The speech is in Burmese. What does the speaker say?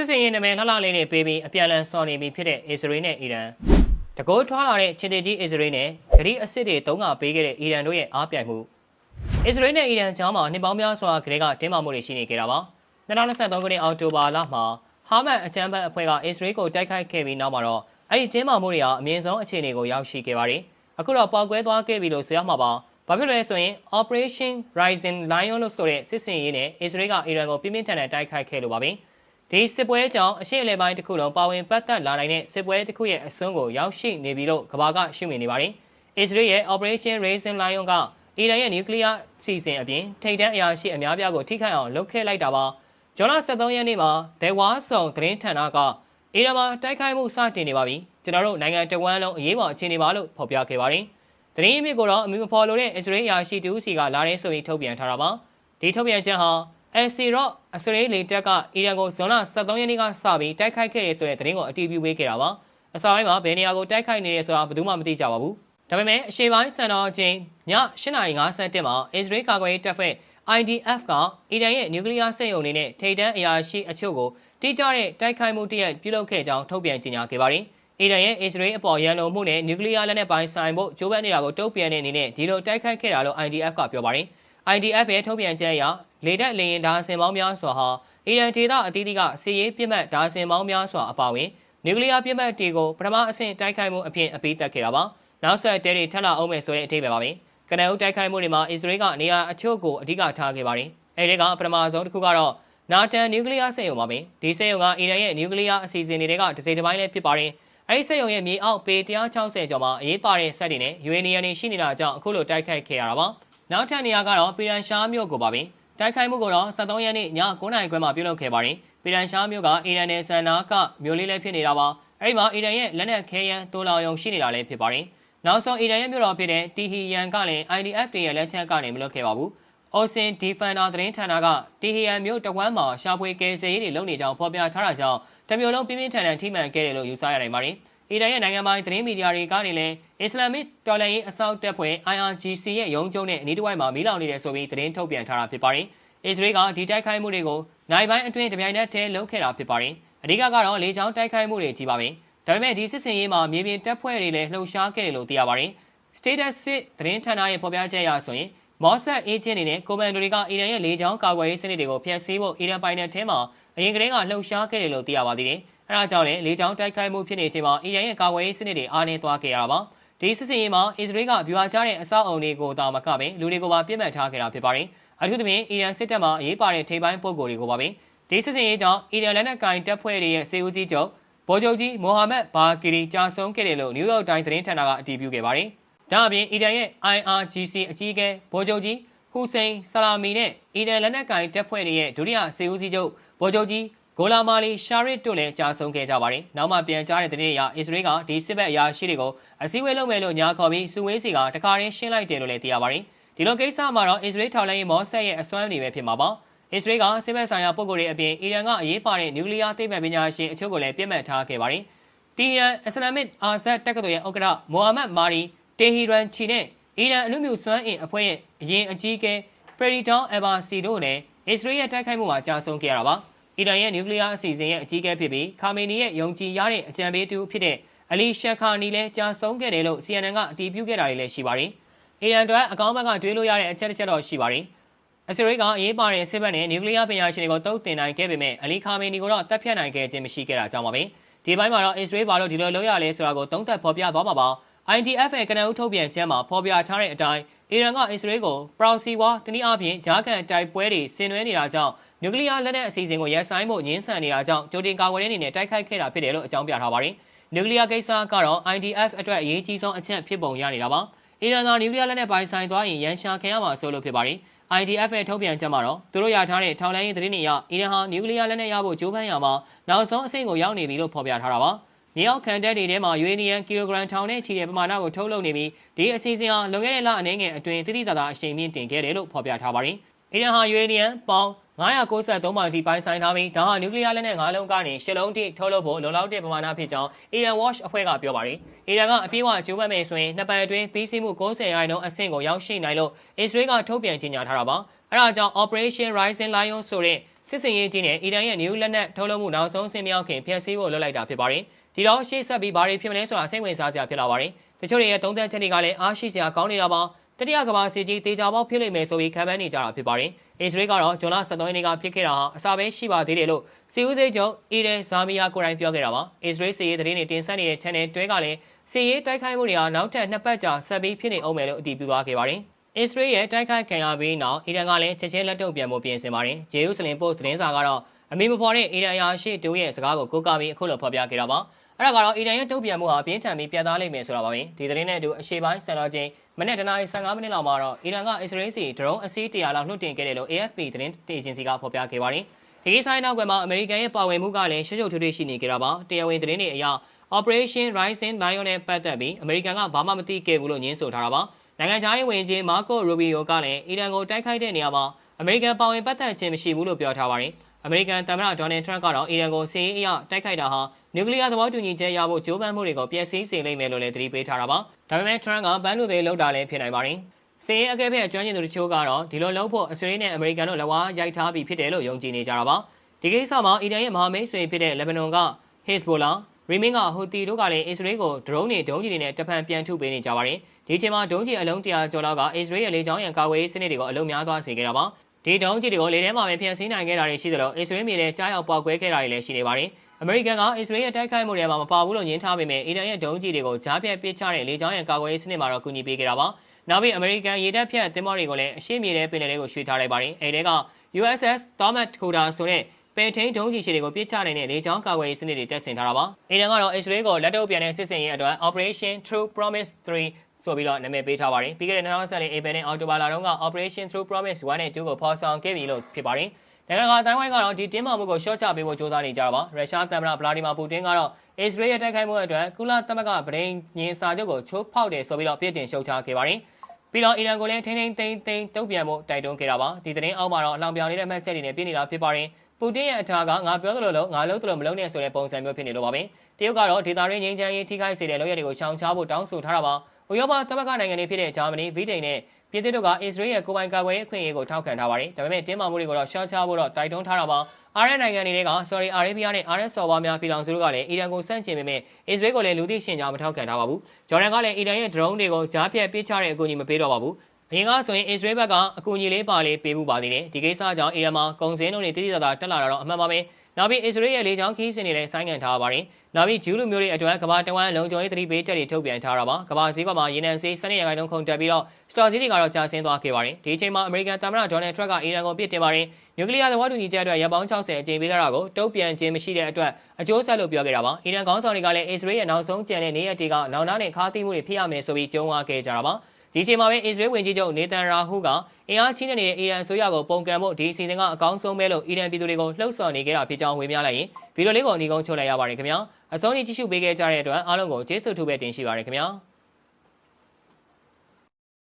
စစ်စင်ရေးနာမည်လှလှလေးနဲ့ပေးပြီးအပြန်အလှန်စော်နေပြီဖြစ်တဲ့အစ္စရေးနဲ့အီရန်တကောထွားလာတဲ့ချင်းတေကြီးအစ္စရေးနဲ့ဂရီအစ်စ်တွေတုံးကပေးခဲ့တဲ့အီရန်တို့ရဲ့အားပြိုင်မှုအစ္စရေးနဲ့အီရန်ကြားမှာနှစ်ပေါင်းများစွာကလေးကတင်းမာမှုတွေရှိနေကြတာပါ2023ခုနှစ်အောက်တိုဘာလမှာဟာမတ်အကြမ်းဖက်အဖွဲ့ကအစ္စရေးကိုတိုက်ခိုက်ခဲ့ပြီးနောက်မှာတော့အဲ့ဒီတင်းမာမှုတွေဟာအမြင့်ဆုံးအခြေအနေကိုရောက်ရှိခဲ့ပါတယ်အခုတော့ပေါက်ကွဲသွားခဲ့ပြီလို့ဆိုရမှာပါဘာဖြစ်လို့လဲဆိုရင် Operation Rising Lion လို့ဆိုတဲ့စစ်စင်ရေးနဲ့အစ္စရေးကအီရန်ကိုပြင်းပြင်းထန်ထန်တိုက်ခိုက်ခဲ့လို့ပါပဲ။ ဒီစစ်ပွဲကြောင့်အရှေ့အလယ်ပိုင်းတစ်ခုလုံးပါဝင်ပတ်သက်လာနိုင်တဲ့စစ်ပွဲတစ်ခုရဲ့အစွန်းကိုရောက်ရှိနေပြီလို့ကမ္ဘာကရှုမြင်နေပါတယ်။အစ္စရေးရဲ့ Operation Rising Lion ကအီရန်ရဲ့နျူကလ িয়ার စီစဉ်အပြင်ထိပ်တန်းအရာရှိအများပြားကိုထိခိုက်အောင်လုပ်ခဲ့လိုက်တာပါ။ဂျွန်လ23ရက်နေ့မှာဒေဝါဆောင်သတင်းဌာနကအီရန်မှာတိုက်ခိုက်မှုစတင်နေပါပြီ။ကျွန်တော်တို့နိုင်ငံတဝန်းလုံးအရေးပေါ်အခြေအနေပါလို့ဖော်ပြခဲ့ပါတယ်။သတင်းအမြစ်ကိုတော့အမီမဖော်လို့တဲ့အစ္စရေးအရာရှိတူစီကလာတဲ့ဆိုပြီးထုတ်ပြန်ထားတာပါ။ဒီထုတ်ပြန်ချက်ဟာ အစီရော့အစ္စရေးလေတပ်ကအီရန်ကိုဇွန်လ23ရက်နေ့ကစပြီးတိုက်ခိုက်ခဲ့တဲ့ဆိုတဲ့သတင်းကိုအတည်ပြုပေးခဲ့တာပါ။အစပိုင်းမှာဘယ်နေရာကိုတိုက်ခိုက်နေရဲဆိုတာဘယ်သူမှမသိကြပါဘူး။ဒါပေမဲ့အရှေ့ပိုင်းစံတော်ချိန်ည8:57မှာအစ္စရေးကာကွယ်ရေးတပ်ဖွဲ့ IDF ကအီရန်ရဲ့နျူကလ িয়ার စက်ရုံတွေနဲ့ထိပ်တန်းအရာရှိအချို့ကိုတိကျတဲ့တိုက်ခိုက်မှုတရက်ပြုလုပ်ခဲ့ကြောင်းထုတ်ပြန်ကြေညာခဲ့ပါတယ်။အီရန်ရဲ့အစ္စရေးအပေါ်ရန်လိုမှုနဲ့နျူကလ িয়ার လက်နက်ပိုင်းဆိုင်ဖို့ကြိုးပမ်းနေတာကိုတုံ့ပြန်တဲ့အနေနဲ့ဒီလိုတိုက်ခိုက်ခဲ့တာလို့ IDF ကပြောပါတယ်။ IDF ရဲ့ထုတ်ပြန်ချက်အရ လေတပ်လေရင်ဒါဇင်ပေါင်းများစွာဟာအီရန်ဒေသအသီးသီးကစီရေးပြစ်မှတ်ဒါဇင်ပေါင်းများစွာအပါအဝင်နျူကလ িয়ার ပြစ်မှတ်တွေကိုပထမအဆင့်တိုက်ခိုက်မှုအဖြစ်အပိတက်ခဲ့တာပါ။နောက်ဆက်တဲတွေထပ်လာအောင်မယ်ဆိုတဲ့အထိပ္ပယ်ပါပဲ။ကနအုပ်တိုက်ခိုက်မှုတွေမှာအစ္စရေးကနေရာအချို့ကိုအဓိကထားခဲ့ပါတယ်။အဲဒီကပထမဆုံးတစ်ခုကတော့နာတန်နျူကလ িয়ার စက်ရုံပါပဲ။ဒီစက်ရုံကအီရန်ရဲ့နျူကလ িয়ার အစီအစဉ်တွေကတစ်စိတ်တစ်ပိုင်းလည်းဖြစ်ပါတယ်။အဲဒီစက်ရုံရဲ့မြေအောက်ပေ160ကျော်မှာအရေးပါတဲ့စက်တွေနဲ့ယူအေနီယန်တွေရှိနေတာကြောင့်အခုလိုတိုက်ခိုက်ခဲ့ရတာပါ။နောက်ထပ်နေရာကတော့ပီရန်ရှားမြို့ကိုပါပဲ။ တိုက်ခိုက်မှုကိုတော့73ရက်နေ့ည9:00နာရီခွဲမှာပြုလုပ်ခဲ့ပါတယ်။ပီရန်ရှားမြို့ကအီရန်နယ်စံနာကမြို့လေးလည်းဖြစ်နေတာပါ။အဲဒီမှာအီရန်ရဲ့လက်နက်ခဲယမ်းတိုးလောင်ယုံရှိနေတာလည်းဖြစ်ပါတယ်။နောက်ဆုံးအီရန်ရဲ့မြို့တော်ဖြစ်တဲ့တီဟီယန်ကလည်း IDF တွေရဲ့လက်ချက်ကနေမလွတ်ခဲ့ပါဘူး။ Ocean Defender သတင်းဌာနကတီဟီယန်မြို့တဝမ်းမှာရှာဖွေကယ်ဆယ်ရေးတွေလုပ်နေကြောင်းဖော်ပြထားတာကြောင့်တမျိုးလုံးပြင်းပြင်းထန်ထန်ထိမှန်ခဲ့တယ်လို့ယူဆရနိုင်ပါတယ်။ အီရန်ရဲ့နိုင်ငံပိုင်သတင်းမီဒီယာတွေကနေလည်းအစ္စလာမစ်တော်လှန်ရေးအစောက်တပ်ဖွဲ့ IRGC ရဲ့ရုံးချုပ်နဲ့အနီးတစ်ဝိုက်မှာမီးလောင်နေတယ်ဆိုပြီးသတင်းထုတ်ပြန်ထားတာဖြစ်ပါတယ်။အစ္စရေးကဒီတိုက်ခိုက်မှုတွေကိုနိုင်ပိုင်းအတွင်းတပြိုင်နက်တည်းလုပ်ခဲ့တာဖြစ်ပါတယ်။အဓိကကတော့လေကြောင်းတိုက်ခိုက်မှုတွေကြီးပါပဲ။ဒါပေမဲ့ဒီစစ်စင်ရေးမှာမြေပြင်တပ်ဖွဲ့တွေလည်းလှုပ်ရှားခဲ့တယ်လို့သိရပါတယ်။ Status စစ်သတင်းဌာနရဲ့ဖော်ပြချက်အရဆိုရင်မော့ဆက်အေဂျင့်တွေနဲ့ကွန်မန်ဒိုတွေက အီရန်ရဲ့လေကြောင်းကာကွယ်ရေးစနစ်တွေကိုဖျက်ဆီးဖို့အီရန်ပိုင်နယ်ထဲမှာအရင်ကတည်းကလှုပ်ရှားခဲ့တယ်လို့သိရပါသေးတယ်။ အဲဒါကြောင့်လည်းလေကြောင်းတိုက်ခိုက်မှုဖြစ်နေချိန်မှာအီရန်ရဲ့ကာကွယ်ရေးစနစ်တွေအားနည်းသွားခဲ့ရတာပါ။ဒီစစ်စင်ရေးမှာအစ္စရေးကဗျူဟာကြားတဲ့အဆောက်အုံတွေကိုတာမကပင်လူတွေကိုပါပြစ်မှတ်ထားခဲ့တာဖြစ်ပါတယ်။အထူးသဖြင့်အီရန်စစ်တပ်မှာအရေးပါတဲ့ထိပ်ပိုင်းပုဂ္ဂိုလ်တွေကိုပါပဲ။ဒီစစ်စင်ရေးကြောင့်အီရန်လက်နက်ကင်တပ်ဖွဲ့တွေရဲ့စေဦးစီးချုပ်ဗိုလ်ချုပ်ကြီးမိုဟာမက်ဘာကီရီကြာဆုံးခဲ့တယ်လို့နယူးယောက်တိုင်းသတင်းဌာနကအတည်ပြုခဲ့ပါတယ်။ဒါအပြင်အီရန်ရဲ့ IRGC အကြီးအကဲဗိုလ်ချုပ်ကြီးဟူစိန်ဆလာမီနဲ့အီရန်လက်နက်ကင်တပ်ဖွဲ့တွေရဲ့ဒုတိယစေဦးစီးချုပ်ဗိုလ်ချုပ်ကြီး ဂိုလာမာလီရှာရစ်တို့လည်းကြာဆုံးခဲ့ကြပါတယ်။နောက်မှပြန်ကြားတဲ့သတင်းအရအစ္စရေးကဒီစစ်ဘက်အရာရှိတွေကိုအစည်းအဝေးလုပ်မယ်လို့ညာခေါ်ပြီးစုဝေးစီကတခါရင်းရှင်းလိုက်တယ်လို့လည်းသိရပါတယ်။ဒီလိုကိစ္စမှာတော့အစ္စရေးထောက်လှမ်းရေးမော့ဆက်ရဲ့အစွမ်းနေပဲဖြစ်မှာပါ။အစ္စရေးကစစ်ဘက်ဆိုင်ရာပုံကိုယ်တွေအပြင်အီရန်ကအရေးပါတဲ့နျူကလ িয়ার သိပ္ပံပညာရှင်အချို့ကိုလည်းပြစ်မှတ်ထားခဲ့ပါတယ်။တီရန်အစ္စလာမစ်အာဇတ်တက္ကသိုလ်ရဲ့ဥက္ကဋ္ဌမိုဟာမက်မာရီတေဟီရန်ချီနဲ့အီရန်အလူမျိုးစွမ်းအင်အဖွဲ့ရဲ့အရင်အကြီးအကဲဖရီတောင်းအဘာစီတို့လည်းအစ္စရေးရဲ့တိုက်ခိုက်မှုမှာကြာဆုံးခဲ့ရတာပါ။ အီရန်ရဲ့နျူကလ িয়ার အစီအစဉ်ရဲ့အကြီးအကဲဖြစ်ပြီးခါမေနီရဲ့ယုံကြည်ရတဲ့အကြံပေးတူဖြစ်တဲ့အလီရှက်ခါနီလည်းကြာဆုံးခဲ့တယ်လို့ CNN ကအတည်ပြုခဲ့တာတွေလည်းရှိပါတယ်။အီရန်အတွက်အကောင်းဘက်ကတွေးလို့ရတဲ့အချက်တစ်ချက်တော့ရှိပါတယ်။အစ္စရေးကအရေးပါတဲ့စစ်ဘက်နဲ့နျူကလ িয়ার ပညာရှင်တွေကိုတုံ့တင်နိုင်ခဲ့ပေမဲ့အလီခါမေနီကိုတော့တပ်ဖြတ်နိုင်ခဲ့ခြင်းမရှိခဲ့တာကြောင့်ပါပဲ။ဒီပိုင်းမှာတော့အစ္စရေးဘာလို့ဒီလိုလုပ်ရလဲဆိုတာကိုသုံးသပ်ဖော်ပြသွားမှာပါ။ IDF ရဲ့ကနအုပ်ထုတ်ပြန်ချက်မှာဖော်ပြထားတဲ့အတိုင်း အီရန်ကအစ္စရေးကို proxy war တနည်းအားဖြင့်ဂျားကန်တိုက်ပွဲတွေဆင်နွှဲနေတာကြောင့်နျူကလ িয়ার လက်နက်အစီအစဉ်ကိုရပ်ဆိုင်းဖို့ညှင်းဆန်နေတာကြောင့်ကြိုတင်ကာကွယ်တဲ့အနေနဲ့တိုက်ခိုက်ခဲ့တာဖြစ်တယ်လို့အကြောင်းပြထားပါတယ်။နျူကလ িয়ার ကိစ္စကတော့ IDF အတွက်အရေးကြီးဆုံးအချက်ဖြစ်ပုံရနေတာပါ။အီရန်ကနျူကလ িয়ার လက်နက်ပိုင်းဆိုင်သွားရင်ရန်ရှာခံရမှာဆိုလို့ဖြစ်ပါတယ်။ IDF ရဲ့ထုတ်ပြန်ချက်မှာတော့သူတို့ရထားတဲ့ထောက်လှမ်းရေးသတင်းတွေအရအီရန်ဟာနျူကလ িয়ার လက်နက်ရဖို့ကြိုးပမ်းရမှာနောက်ဆုံးအဆင့်ကိုရောက်နေပြီလို့ဖော်ပြထားတာပါ။ မြေအောက်ခံတပ်တွေထဲမှာယူအေနီယံကီလိုဂရမ်ထောင်နဲ့ချီတဲ့ပမာဏကိုထုတ်လုပ်နေပြီးဒီအစီအစဉ်ဟာလွန်ခဲ့တဲ့လအနေငယ်အတွင်းတိတိတသာအရှိန်မြင့်တင်ခဲ့တယ်လို့ဖော်ပြထားပါတယ်။အီရန်ဟာယူအေနီယံပေါင်း993ပါတီပိုင်းဆိုင်ထားပြီးဒါဟာနျူကလ িয়ার လက်နက်၅လုံးကနေ၈လုံးထိထုတ်လုပ်ဖို့လုံလောက်တဲ့ပမာဏဖြစ်ကြောင်း Iran Watch အဖွဲ့ကပြောပါတယ်။အီရန်ကအပြေးအဝကျိုးပမ်းမယ်ဆိုရင်နှစ်ပတ်အတွင်းပြီးစီးမှု90ရာခိုင်နှုန်းအဆင့်ကိုရောက်ရှိနိုင်လို့အစ္စရေးကထုတ်ပြန်ကြေညာထားတာပါ။အဲဒါကြောင့် Operation Rising Lion ဆိုတဲ့စစစ်စင်ရေးကြီးနဲ့အီရန်ရဲ့နျူလက်နက်ထုတ်လုပ်မှုနောက်ဆုံးအဆင့်မြောက်ခင်ဖျက်ဆီးဖို့လွှတ်လိုက်တာဖြစ်ပါတယ် ဒီတော့ရှေ့ဆက်ပြီးဘာတွေဖြစ်မလဲဆိုတာစိတ်ဝင်စားစရာဖြစ်လာပါတယ်တချို့တွေရဲ့သုံးသပ်ချက်တွေကလည်းအားရှိစရာကောင်းနေတာပါတတိယကမ္ဘာစစ်ကြီးတေချာပေါက်ဖြစ်လိမ့်မယ်ဆိုပြီးခံမှန်းနေကြတာဖြစ်ပါတယ်အစ္စရေးကတော့ဂျွန်လ23ရက်နေ့ကဖြစ်ခဲ့တာဟာအစာပဲရှိပါသေးတယ်လို့စီဦးစိတ်ချုပ်အီရန်ဇာမီယာကိုရိုင်းပြောခဲ့တာပါအစ္စရေးစီရေးသတင်းတွေတင်ဆက်နေတဲ့ channel တွဲကလည်းစီရေးတိုက်ခိုက်မှုတွေကနောက်ထပ်နှစ်ပတ်ကြာဆက်ပြီးဖြစ်နေအောင်မယ်လို့အတည်ပြုသွားခဲ့ပါတယ်အစ္စရေးရဲ့တိုက်ခိုက်ခံရပြီးနောက်အီရန်ကလည်းချက်ချင်းလက်တုပ်ပြန်ဖို့ပြင်ဆင်ပါတယ်ဂျေရုဆလင်ပို့သတင်းစာကတော့ အမေမဖော်တဲ့အီရန်အရာရှိတူရဲ့စကားကိုကိုးကားပြီးအခုလိုဖော်ပြခဲ့တာပါအဲ့ဒါကတော့အီရန်ရဲ့တုံ့ပြန်မှုဟာပြင်းထန်ပြီးပြတ်သားလိမ့်မယ်ဆိုတာပါပဲဒီသတင်းနဲ့အတူအရှေ့ပိုင်းစံတော်ချိန်မနေ့တနားရီ15မိနစ်လောက်မှာတော့အီရန်ကအစ္စရေးစီဒရုန်းအစီး100လောက်လွှတ်တင်ခဲ့တယ်လို့ AFP သတင်းအေဂျင်စီကဖော်ပြခဲ့ပါတယ်ဒီကိစ္စနောက်ကွယ်မှာအမေရိကန်ရဲ့ပါဝင်မှုကလည်းရှုပ်ရှုပ်ထွေးထွေးရှိနေကြတာပါတရားဝင်သတင်းတွေအရ Operation Rising Lion နဲ့ပတ်သက်ပြီးအမေရိကန်ကဘာမှမသိခဲ့ဘူးလို့ညင်းဆိုထားတာပါနိုင်ငံခြားရေးဝန်ကြီးမာကိုရူဘီယိုကလည်းအီရန်ကိုတိုက်ခိုက်တဲ့နေရာမှာအမေရိကန်ပါဝင်ပတ်သက်ခြင်းမရှိဘူးလို့ပြောထားပါတယ် အမေရိကန်သမ္မတဒေါ်နယ်ထရန့်ကတော့အီရန်ကိုစီးအရတိုက်ခိုက်တာဟာနျူကလ িয়ার သဘောတူညီချက်ရဖို့ကြိုးပမ်းမှုတွေကိုပျက်စီးစေလိမ့်မယ်လို့လည်းသတိပေးထားတာပါဒါပေမဲ့ထရန့်ကဘန်းလူသေးလောက်တာလည်းဖြစ်နိုင်ပါတယ်စီးအကဲဖက်အကျွမ်းကျင်သူတချို့ကတော့ဒီလိုလုပ်ဖို့အစ္စရေးနဲ့အမေရိကန်တို့လက်ဝါးရိုက်ထားပြီးဖြစ်တယ်လို့ယုံကြည်နေကြတာပါဒီကိစ္စမှာအီရန်ရဲ့မဟာမိတ်ဆွေဖြစ်တဲ့လက်ဘနွန်က Hezbollah ရီမင်းကဟူတီတို့ကလည်းအစ္စရေးကိုဒရုန်းတွေဒုံးကျည်တွေနဲ့တဖန်ပြန်ထုပေးနေကြပါတယ်ဒီအချိန်မှာဒုံးကျည်အလုံးတရာကျော်လောက်ကအစ္စရေးရဲ့လေကြောင်းရန်ကာကွယ်ရေးစနစ်တွေကိုအလုံးများသွားစေခဲ့တာပါ ဒီဒုံးကျည်တွေကိုလေထဲမှာပဲဖျက်ဆီးနိုင်ခဲ့တာတွေရှိသလိုအစ္စရေးမြေထဲကြားရောက်ပေါက်ကွဲခဲ့တာတွေလည်းရှိနေပါတယ်အမေရိကန်ကအစ္စရေးရဲ့တိုက်ခိုက်မှုတွေမှာမပါဘူးလို့ညင်းထားပေမဲ့အီရန်ရဲ့ဒုံးကျည်တွေကိုကြားပြတ်ပစ်ချတဲ့လေကြောင်းရန်ကာကွယ်ရေးစနစ်မှာတော့ကူညီပေးခဲ့တာပါနောက်ပြီးအမေရိကန်ရေတပ်ဖြတ်သင်္ဘောတွေကိုလည်းအရှိမြေထဲပင်လယ်ထဲကိုရွှေ့ထားလိုက်ပါတယ်အဲဒီက USS Thomas Hoda ဆိုတဲ့ပယ်ထိန်ဒုံးကြီးရှိတွေကိုပြစ်ချနိုင်တဲ့လေကြောင်းကာကွယ်ရေးစနစ်တွေတက်ဆင်ထားတာပါ။အီရန်ကတော့ Israel ကိုလက်တော့ပြန်တဲ့စစ်စင်ရေးအတွက် Operation True Promise 3 ဆိုပြီးတော့နာမည်ပေးထားပါတယ်။ပြီးခဲ့တဲ့2014 April နဲ့အောက်တိုဘာလတုန်းက Operation True Promise 1နဲ့2ကိုဖော်ဆောင်ခဲ့ပြီလို့ဖြစ်ပါတယ်။နိုင်ငံတကာတိုင်းဝိုင်းကတော့ဒီတင်းမာမှုကိုရှော့ချပေးဖို့ကြိုးစားနေကြတာပါ။ရုရှားသမ္မတဗလာဒီမာပူတင်ကတော့ Israel ရဲ့တိုက်ခိုက်မှုအတွက်ကုလသမဂ္ဂဗြိဉ္ညင်စာချုပ်ကိုချိုးဖောက်တယ်ဆိုပြီးတော့ပြစ်တင်ရှုတ်ချခဲ့ပါတယ်။ပြီးတော့အီရန်ကိုလည်းထိန်းထိန်းသိမ်းသိမ်းတုံ့ပြန်ဖို့တိုက်တွန်းခဲ့တာပါဒီသတင်းအောက်မှာတော့အလောင်ပြောင်နေတဲ့မှတ်ချက်တွေနဲ့ပြည့်နေတာဖြစ်ပါတယ်ပူတင်ရဲ့အထာကငါပြောသလိုလိုငါလုပ်သလိုမလုပ်နဲ့ဆိုတဲ့ပုံစံမျိုးဖြစ်နေလို့ပါပဲတရုတ်ကတော့ဒေတာရင်းငင်းချမ်းရေးထိခိုက်စေတဲ့လုပ်ရတွေကိုရှောင်ရှားဖို့တောင်းဆိုထားတာပါ ဥရောပသမဂ္ဂနိုင်ငံတွေဖြစ်တဲ့ဂျာမနီဗြိတိန်နဲ့ပြည်သစ်တို့ကအစ္စရေးရဲ့ကိုယ်ပိုင်ကာကွယ်ရေးအခွင့်အရေးကိုထောက်ခံထားပါတယ်ဒါပေမဲ့တင်းမာမှုတွေကိုတော့ရှော့ချဖို့တော့တိုက်တွန်းထားတာပါအာရနိုင်ငံတွေက sorry အာရေဗျနဲ့အာရက်ဆော်ဘာများပြည်တော်စုတို့ကလည်းအီရန်ကိုစန့်ကျင်ပေမဲ့အစ္စရေးကိုလည်းလူသိရှင်ကြားမထောက်ခံထားပါဘူးဂျော်ဒန်ကလည်းအီရန်ရဲ့ drone တွေကိုကြားပြတ်ပစ်ချတဲ့အကူအညီမပေးတော့ပါဘူးအရင်ကဆိုရင်အစ္စရေးဘက်ကအကူအညီလေးပါလေးပေးမှုပါသေးတယ်ဒီကိစ္စကြောင့်အီရန်မှာကုန်စည်နှုန်းတွေတိတိကျကျတက်လာတာတော့အမှန်ပါပဲ နောက်ပြီးအစ္စရေးရဲ့လေကြောင်းခီးစဉ်တွေလည်းဆိုင်းငံ့ထားပါတယ်နောက်ပြီးဂျူးလူမျိုးတွေအတွက်ကဘာတဝမ်းလုံခြုံရေးသတိပေးချက်တွေထုတ်ပြန်ထားတာပါကဘာစည်းကမှာရေနံစီးစနစ်ရခိုင်နှုန်းခုန်တက်ပြီးတော့စတော်စီးတွေကတော့ကြာဆင်းသွားခဲ့ပါတယ်ဒီအချိန်မှာအမေရိကန်သမ္မတဒေါ်နယ်ထရန့်ကအီရန်ကိုပြစ်တင်ပါတယ်နျူကလ িয়ার သဘောတူညီချက်အတွက်ရပ်ပေါင်း60အကြိမ်ပေးထားတာကိုတုံ့ပြန်ခြင်းမရှိတဲ့အတွက်အကျိုးဆက်လို့ပြောခဲ့တာပါအီရန်ခေါင်းဆောင်တွေကလည်းအစ္စရေးရဲ့နောက်ဆုံးကြံတဲ့နေရတီကနောင်နာနဲ့ခါးသီးမှုတွေဖြစ်ရမယ်ဆိုပြီးကြုံဝါခဲ့ကြတာပါ ဒီချိန်မှာပဲအစ္စရေးဝန်ကြီးချုပ်နေတန်ရာဟူကအင်အားချင်းနေတဲ့အီရန်အစိုးရကိုပုံကံဖို့ဒီအစီအစဉ်ကအကောင်းဆုံးပဲလို့အီရန်ပြည်သူတွေကိုလှုံ့ဆော်နေကြတာဖြစ်ကြောင်းဝေမျှလိုက်ရင်ဗီဒီယိုလေးကိုအနီးကုန်းချုပ်လိုက်ရပါတယ်ခင်ဗျာအဆုံးထိကြည့်ရှုပေးခဲ့ကြတဲ့အတွက်အားလုံးကိုကျေးဇူးထူးပဲတင်ရှိပါရခင်ဗျာ